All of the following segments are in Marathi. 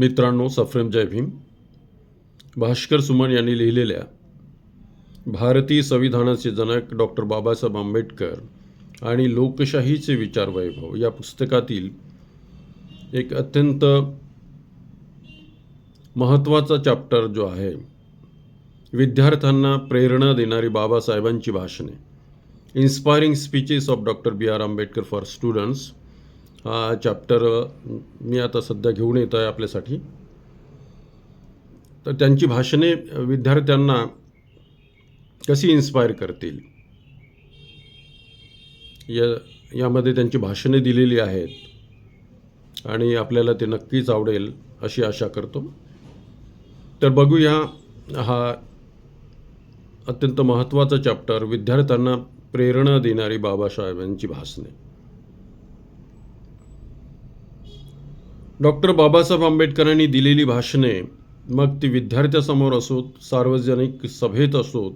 मित्रांनो सफ्रेम जय भीम. भास्कर सुमन यांनी लिहिलेल्या भारतीय संविधानाचे जनक डॉक्टर बाबासाहेब आंबेडकर आणि लोकशाहीचे विचार वैभव या पुस्तकातील एक अत्यंत महत्त्वाचा चॅप्टर जो आहे विद्यार्थ्यांना प्रेरणा देणारी बाबासाहेबांची भाषणे. Inspiring speeches of doctor B R Ambedkar for students हा चॅप्टर मी आता सध्या घेऊन येतो आहे आपल्यासाठी. तर त्यांची भाषणे विद्यार्थ्यांना कशी इन्स्पायर करतील? या यामध्ये त्यांची भाषणे दिलेली आहेत आणि आपल्याला ते नक्कीच आवडेल अशी आशा करतो. तर बघूया हा अत्यंत महत्त्वाचा चॅप्टर विद्यार्थ्यांना प्रेरणा देणारी बाबासाहेबांची भाषणे. डॉक्टर बाबासाहेब आंबेडकरांनी दिलेली भाषणे मग ती विद्यार्थ्यासमोर असोत सार्वजनिक सभेत असोत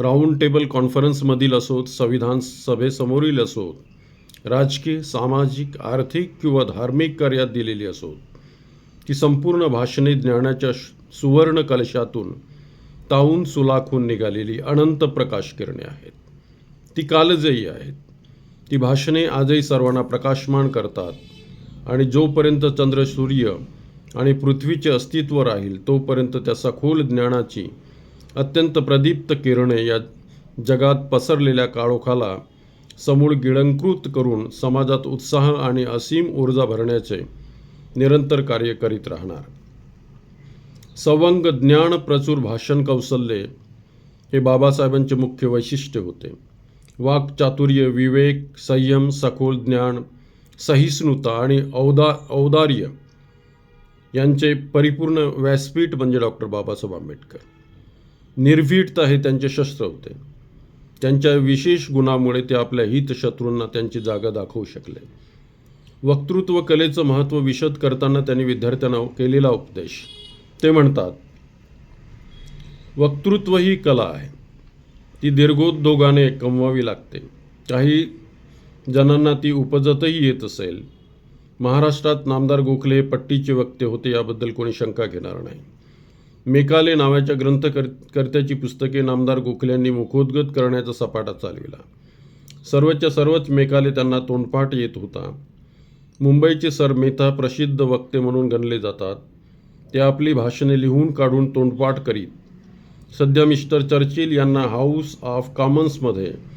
राऊंड टेबल कॉन्फरन्समधील असोत संविधान सभेसमोरील असोत राजकीय सामाजिक आर्थिक किंवा धार्मिक कार्यात दिलेली असोत. ती संपूर्ण भाषणे ज्ञानाच्या सुवर्ण कलशातून ताऊन सुलाखून निघालेली अनंत प्रकाश किरणे आहेत. ती कालजयी आहेत. ती भाषणे आजही सर्वांना प्रकाशमान करतात. आणि जोपर्यंत चंद्र सूर्य आणि पृथ्वीचे अस्तित्व राहील तोपर्यंत त्या सखोल ज्ञानाची अत्यंत प्रदीप्त किरणे या जगात पसरलेल्या काळोखाला समूळ गिळंकृत करून समाजात उत्साह आणि असीम ऊर्जा भरण्याचे निरंतर कार्य करीत राहणार. सवंग ज्ञान प्रचूर भाषण कौशल्ये हे बाबासाहेबांचे मुख्य वैशिष्ट्य होते. वाक्चातुर्य विवेक संयम सखोल ज्ञान सहिष्णुता आणि औदा औदार्य यांचे परिपूर्ण व्यासपीठ म्हणजे डॉक्टर बाबासाहेब आंबेडकर. निर्भीडता हे त्यांचे शस्त्र होते. त्यांच्या विशेष गुणामुळे ते आपल्या हितशत्रूंना त्यांची जागा दाखवू शकले. वक्तृत्व कलेचं महत्त्व विशद करताना त्यांनी विद्यार्थ्यांना केलेला उपदेश. ते म्हणतात वक्तृत्व ही कला आहे. ती दीर्घोद्योगाने कमवावी लागते. काही जणांना ती उपजतही येत असेल. महाराष्ट्रात नामदार गोखले हे पट्टीचे वक्ते होते याबद्दल कोणी शंका घेणार नाही. मेकाले नावाच्या ग्रंथकर कर्त्याची पुस्तके नामदार गोखल्यांनी मुखोद्गत करण्याचा सपाटा चालविला. सर्वच्या सर्वच मेकाले त्यांना तोंडपाठ येत होता. मुंबईचे सर मेहता प्रसिद्ध वक्ते म्हणून गणले जातात. ते आपली भाषणे लिहून काढून तोंडपाठ करीत. सध्या मिस्टर चर्चिल यांना हाऊस ऑफ कॉमन्समध्ये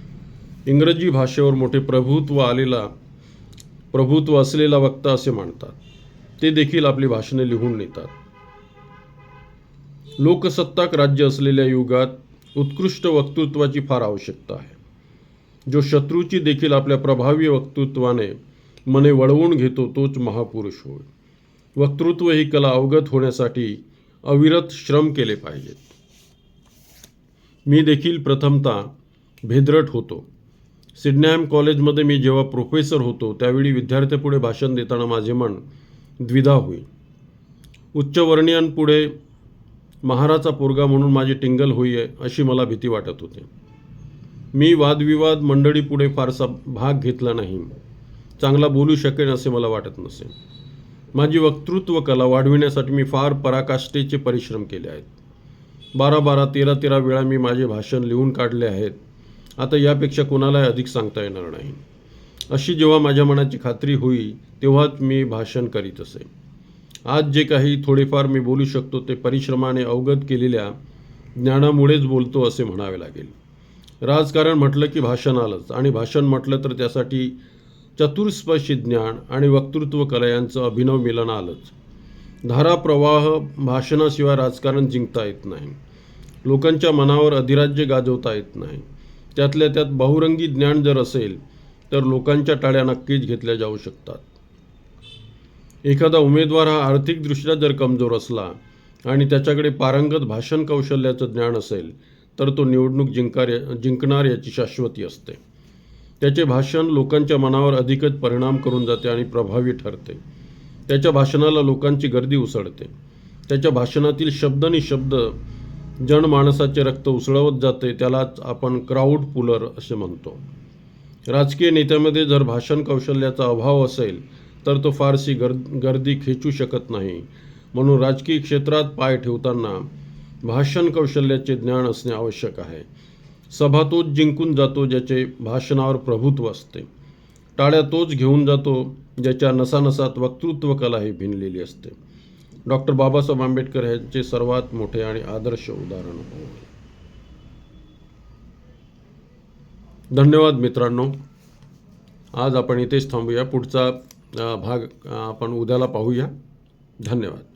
इंग्रजी भाषेवर मोठे प्रभुत्व आलेला प्रभुत्व असलेला वक्ता असे मानतात. ते देखील आपली भाषणे लिहून नेतात. लोकसत्ताक राज्य असलेल्या युगात उत्कृष्ट वक्तृत्वाची फार आवश्यकता आहे. जो शत्रूची देखील आपल्या प्रभावी वक्तृत्वाने मने वळवून घेतो तोच महापुरुष होय. वक्तृत्व ही कला अवगत होण्यासाठी अविरत श्रम केले पाहिजेत. मी देखील प्रथमतः भेदरट होतो. सिडनॅम कॉलेजमध्ये मी जेव्हा प्रोफेसर होतो त्यावेळी विद्यार्थ्यापुढे भाषण देताना माझे मन द्विधा होईल. उच्चवर्णीयांपुढे महाराचा पोरगा म्हणून माझी टिंगल होई अशी मला भीती वाटत होती. मी वादविवाद मंडळीपुढे फारसा भाग घेतला नाही. चांगला बोलू शकेन असे मला वाटत नसे. माझी वक्तृत्व कला वाढविण्यासाठी मी फार पराकाष्ठेचे परिश्रम केले आहेत. बारा बारा तेरा तेरा वेळा मी माझे भाषण लिहून काढले आहेत. आता यापेक्षा कोणालाही अधिक सांगता येणार नाही. अशी जेव्हा माझ्या मनाची खात्री होई तेव्हाच मी भाषण करीत असे. आज जे काही थोडेफार मी बोलू शकतो ते परिश्रमाने अवगत केलेल्या ज्ञानामुळेच बोलतो असे म्हणावे लागेल. राजकारण म्हटलं की भाषण आलंच आणि भाषण म्हटलं तर त्यासाठी चतुर्स्पर्शी ज्ञान आणि वक्तृत्व कला यांचं अभिनव मिलन आलंच. धाराप्रवाह भाषणाशिवाय राजकारण जिंकता येत नाही. लोकांच्या मनावर अधिराज्य गाजवता येत नाही. त्यातल्या त्यात बहुरंगी ज्ञान जर असेल तर लोकांच्या टाळ्या नक्कीच घेतल्या जाऊ शकतात. एखादा उमेदवार हा आर्थिकदृष्ट्या जर कमजोर असला आणि त्याच्याकडे पारंगत भाषण कौशल्याचं ज्ञान असेल तर तो निवडणूक जिंकार जिंकणार याची शाश्वती असते. त्याचे भाषण लोकांच्या मनावर अधिकच परिणाम करून जाते आणि प्रभावी ठरते. त्याच्या भाषणाला लोकांची गर्दी उसळते. त्याच्या भाषणातील शब्द आणि शब्द जनमानसाचे रक्त उसळवत जाते त्यालाच आपण क्राऊड पुलर असे म्हणतो. राजकीय नेत्यामध्ये जर भाषण कौशल्याचा अभाव असेल तर तो फारशी गर्द गर्दी खेचू शकत नाही. म्हणून राजकीय क्षेत्रात पाय ठेवताना भाषण कौशल्याचे ज्ञान असणे आवश्यक आहे. सभा तोच जिंकून जातो ज्याचे भाषणावर प्रभुत्व असते. टाळ्या तोच घेऊन जातो ज्याच्या नसानसात वक्तृत्व कला ही भिनलेली असते. डॉक्टर बाबासाहेब आंबेडकर यांचे सर्वात मोठे आणि आदर्श उदाहरण होय धन्यवाद मित्रांनो. आज आपण इथेच थांबूया. पुढचा भाग आपण उद्याला पाहूया. धन्यवाद.